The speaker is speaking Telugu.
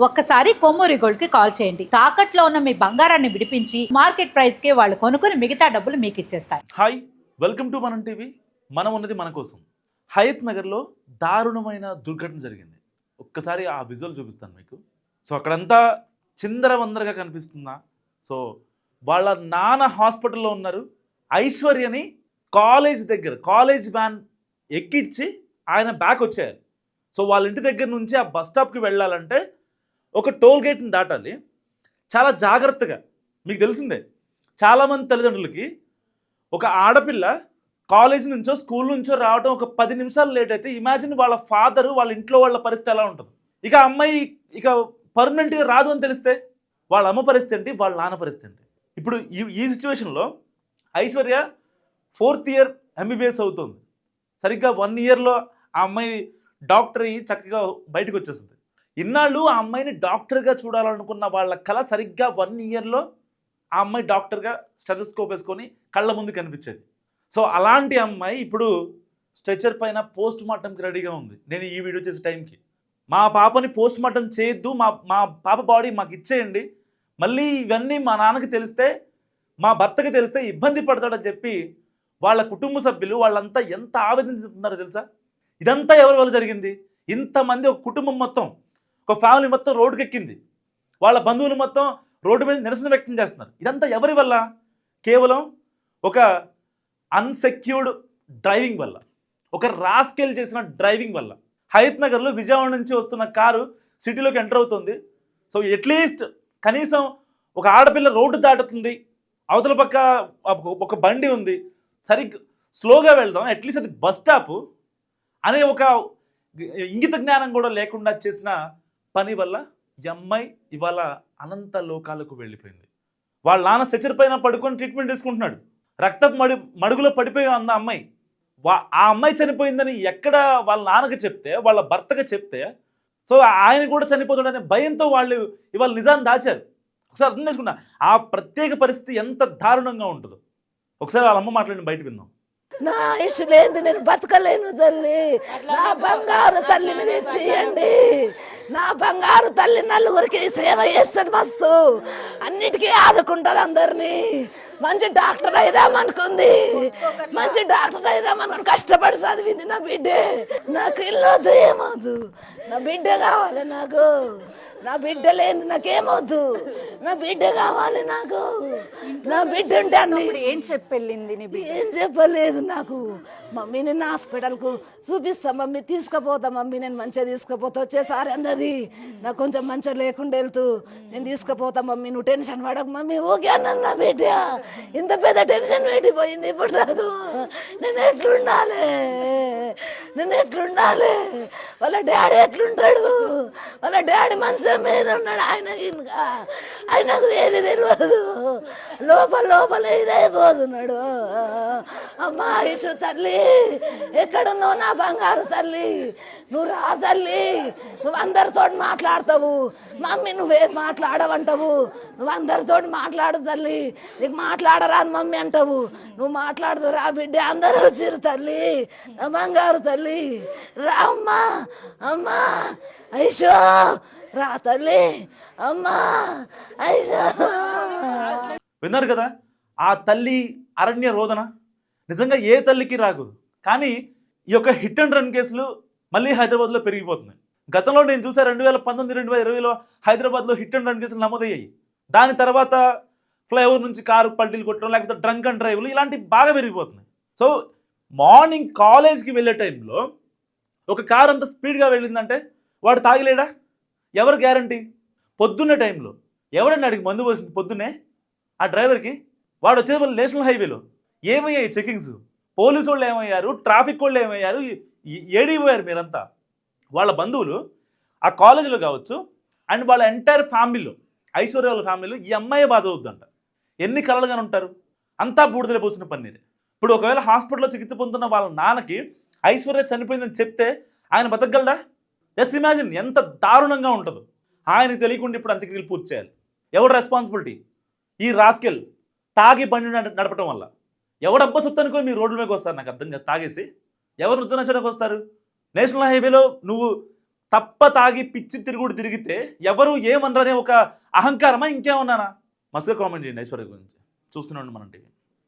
ఒక్కసారి కొమ్మూరి గోల్డ్కి కాల్ చేయండి. తాకట్లో ఉన్న మీ బంగారాన్ని విడిపించి మార్కెట్ ప్రైస్కి వాళ్ళు కొనుక్కుని మిగతా డబ్బులు మీకు ఇచ్చేస్తారు hi welcome to Manam TV. మనం ఉన్నది మన కోసం. హయత్ నగర్లో దారుణమైన దుర్ఘటన జరిగింది. ఒక్కసారి ఆ విజువల్ చూపిస్తాను మీకు. సో అక్కడంతా చిందర వందరగా కనిపిస్తుందా? సో వాళ్ళ నాన్న హాస్పిటల్లో ఉన్నారు. ఐశ్వర్యని కాలేజ్ దగ్గర కాలేజ్ వ్యాన్ ఎక్కించి ఆయన బ్యాక్ వచ్చారు. సో వాళ్ళ ఇంటి దగ్గర నుంచి ఆ బస్ స్టాప్కి వెళ్ళాలంటే ఒక టోల్ గేట్ని దాటాలి. చాలా జాగ్రత్తగా మీకు తెలిసిందే చాలామంది తల్లిదండ్రులకి ఒక ఆడపిల్ల కాలేజ్ నుంచో స్కూల్ నుంచో రావడం ఒక పది నిమిషాలు లేట్ అయితే ఇమాజిన్ వాళ్ళ ఫాదర్ వాళ్ళ ఇంట్లో వాళ్ళ పరిస్థితి ఎలా ఉంటుంది? ఇక అమ్మాయి ఇక పర్మనెంట్గా రాదు అని తెలిస్తే వాళ్ళ అమ్మ పరిస్థితి ఏంటి? వాళ్ళ నాన్న పరిస్థితి ఏంటి? ఇప్పుడు ఈ ఈ సిచ్యువేషన్లో ఐశ్వర్య ఫోర్త్ ఇయర్ ఎంబీబీఎస్ అవుతుంది. సరిగ్గా వన్ ఇయర్లో ఆ అమ్మాయి డాక్టర్ అయ్యి చక్కగా బయటకు వచ్చేస్తుంది ఇన్నాళ్ళు ఆ అమ్మాయిని డాక్టర్గా చూడాలనుకున్న వాళ్ళ కళ సరిగ్గా వన్ ఇయర్లో ఆ అమ్మాయి డాక్టర్గా స్టెథోస్కోప్ వేసుకొని కళ్ళ ముందు కనిపించేది. సో అలాంటి అమ్మాయి ఇప్పుడు స్ట్రెచర్ పైన పోస్ట్ మార్టంకి రెడీగా ఉంది. నేను ఈ వీడియో చేసే టైంకి. మా పాపని పోస్ట్ మార్టం చేయొద్దు మా మా పాప బాడీ మాకు ఇచ్చేయండి. మళ్ళీ ఇవన్నీ మా నాన్నకి తెలిస్తే మా భర్తకి తెలిస్తే ఇబ్బంది పడతాడని చెప్పి వాళ్ళ కుటుంబ సభ్యులు వాళ్ళంతా ఎంత ఆవేదన చెందుతున్నారో తెలుసా? ఇదంతా ఎవరి వల్ల జరిగింది? ఇంతమంది ఒక కుటుంబం మొత్తం ఒక ఫ్యామిలీ మొత్తం రోడ్డుకి ఎక్కింది వాళ్ళ బంధువులు మొత్తం రోడ్డు మీద నిరసన వ్యక్తం చేస్తున్నారు. ఇదంతా ఎవరి వల్ల? కేవలం ఒక అన్సెక్యూర్డ్ డ్రైవింగ్ వల్ల. ఒక రాస్కెల్ చేసిన డ్రైవింగ్ వల్ల. హయత్ నగర్లో విజయవాడ నుంచి వస్తున్న కారు సిటీలోకి ఎంటర్ అవుతుంది. సో ఎట్లీస్ట్ కనీసం ఒక ఆడపిల్ల రోడ్డు దాటుతుంది. అవతల పక్క ఒక- ఒక బండి ఉంది. సరిగ్గా స్లోగా వెళ్దాం. అట్లీస్ట్ అది బస్ స్టాప్ అనే ఒక ఇంగిత జ్ఞానం కూడా లేకుండా చేసిన పని వల్ల ఈ అమ్మాయి ఇవాళ అనంత లోకాలకు వెళ్ళిపోయింది. వాళ్ళ నాన్న స్ట్రెచర్ పైన పడుకొని ట్రీట్మెంట్ తీసుకుంటున్నాడు. రక్తపు మడి మడుగులో పడిపోయి అంద అమ్మాయి. వా ఆ అమ్మాయి చనిపోయిందని ఎక్కడ వాళ్ళ నాన్నకి చెప్తే వాళ్ళ భర్తకి చెప్తే సో ఆయన కూడా చనిపోతాడనే భయంతో వాళ్ళు ఇవాళ నిజాన్ని దాచారు. ఒకసారి అర్థం చేసుకున్నా ఆ ప్రత్యేక పరిస్థితి ఎంత దారుణంగా ఉంటుందో. ఒకసారి వాళ్ళ అమ్మ మాట్లాడి బయట విందాం. నా ఆయుష్ లేదు నేను బతకలేను తల్లి. నా బంగారు తల్లిని తెచ్చియండి నా బంగారు తల్లి నలుగురికి సేవ చేస్తుంది మస్తు. అన్నిటికీ ఆదుకుంటుంది అందరినీ. మంచి డాక్టర్ అయిదామనుకుంది. మంచి డాక్టర్ అయిదామనుకుని కష్టపడి చదివింది నా బిడ్డే. నాకు ఇల్లు వద్దు ఏమవుదు నా బిడ్డ కావాలి నాకు. నా బిడ్డ లేని నాకేమవుద్దు నా బిడ్డ కావాలి నాకు. నా బిడ్డ ఉంటే అన్ని ఇప్పుడు ఏం చెప్పెళ్ళింది ఏం చెప్పలేదు నాకు. మమ్మీ నేను హాస్పిటల్కు చూపిస్తా మమ్మీ తీసుకుపోతా మమ్మీ నేను మంచిగా తీసుకుపోతా వచ్చేసారి అన్నది. నాకు కొంచెం మంచిగా లేకుండా వెళ్తూ. నేను తీసుకుపోతా మమ్మీ నువ్వు టెన్షన్ పడకు మమ్మీ ఓకే అన్నాను నా బిడ్డ. ఇంత పెద్ద టెన్షన్ పెట్టిపోయింది ఇప్పుడు నాకు. నేను ఎట్లుండాలి? నేను ఎట్లుండాలి? వాళ్ళ డాడీ ఎట్లుంటాడు? వాళ్ళ డాడీ మనసు మీద ఉన్నాడు. ఆయన ఇంకా ఆయనకు ఏది తెలియదు లోపల లోపల ఇదైపోతున్నాడు అమ్మా ఇషు తల్లి ఎక్కడున్నావు నా బంగారు తల్లి? నువ్వు రా తల్లి నువ్వు అందరితో మాట్లాడతావు. మమ్మీ నువ్వే మాట్లాడవంటావు? నువ్వు అందరితో మాట్లాడు తల్లి. నీకు మాట్లాడరాదు మమ్మీ అంటావు. నువ్వు మాట్లాడదు రా బిడ్డ అందరూ వచ్చిరు తల్లి. నా బంగారు తల్లి రా అమ్మా అమ్మా ఐషో రా తల్లి అమ్మా ఐషో. విన్నారు కదా? ఆ తల్లి అరణ్య రోదన. నిజంగా ఏ తల్లికి రాకూడదు. కానీ ఈ యొక్క హిట్ అండ్ రన్ కేసులు మళ్ళీ హైదరాబాద్లో పెరిగిపోతున్నాయి. గతంలో నేను చూసా రెండు వేల పంతొమ్మిది రెండు వేల ఇరవైలో హైదరాబాద్లో హిట్ అండ్ రన్ కేసులు నమోదయ్యాయి. దాని తర్వాత ఫ్లైఓవర్ నుంచి కారు పల్టీలు కొట్టడం లేకపోతే డ్రంక్ అండ్ డ్రైవ్లు ఇలాంటివి బాగా పెరిగిపోతున్నాయి. సో మార్నింగ్ కాలేజ్కి వెళ్ళే టైంలో ఒక కారు అంత స్పీడ్గా వెళ్ళిందంటే వాడు తాగిలేడా? ఎవరు గ్యారంటీ పొద్దున్న టైంలో ఎవడండి అడిగి మందు పోసింది? పొద్దున్నే? ఆ డ్రైవర్కి వాడు వచ్చేది వాళ్ళు నేషనల్ హైవేలో. ఏమయ్యాయి చెకింగ్స్ పోలీసు వాళ్ళు ఏమయ్యారు? ట్రాఫిక్ వాళ్ళు ఏమయ్యారు? ఏడిపోయారు మీరంతా. వాళ్ళ బంధువులు ఆ కాలేజీలో కావచ్చు అండ్ వాళ్ళ ఎంటైర్ ఫ్యామిలీలో ఐశ్వర్య వాళ్ళ ఫ్యామిలీలో ఈ అమ్మాయి బాగా చదువుద్దంట. ఎన్ని కలలుగానే ఉంటారు? అంతా బూడిదల పోసిన పన్నీరే. ఇప్పుడు ఒకవేళ హాస్పిటల్లో చికిత్స పొందుతున్న వాళ్ళ నాన్నకి ఐశ్వర్య చనిపోయిందని చెప్తే ఆయన బతకగలడా? జస్ట్ ఇమాజిన్ ఎంత దారుణంగా ఉంటుందో. ఆయనకు తెలియకుండా ఇప్పుడు అంత్యక్రియలు పూర్తి చేయాలి. ఎవరు రెస్పాన్సిబిలిటీ? ఈ రాస్కెల్ తాగి బండి నడపడం నడపటం వల్ల. ఎవడు అబ్బసొత్తనుకో మీ రోడ్ల మీదకి వస్తారు? నాకు అర్థం కాదు. తాగేసి. ఎవరు వృద్ధ నచ్చడానికి వస్తారు? నేషనల్ హైవేలో నువ్వు తప్ప తాగి పిచ్చి తిరుగుడు తిరిగితే ఎవరు ఏమనరనే ఒక అహంకారమా ఇంకేమన్నానా? మస్తుగా కామెంట్ చేయండి ఐశ్వర్య గురించి. చూస్తున్నాండి మనం టీవీ.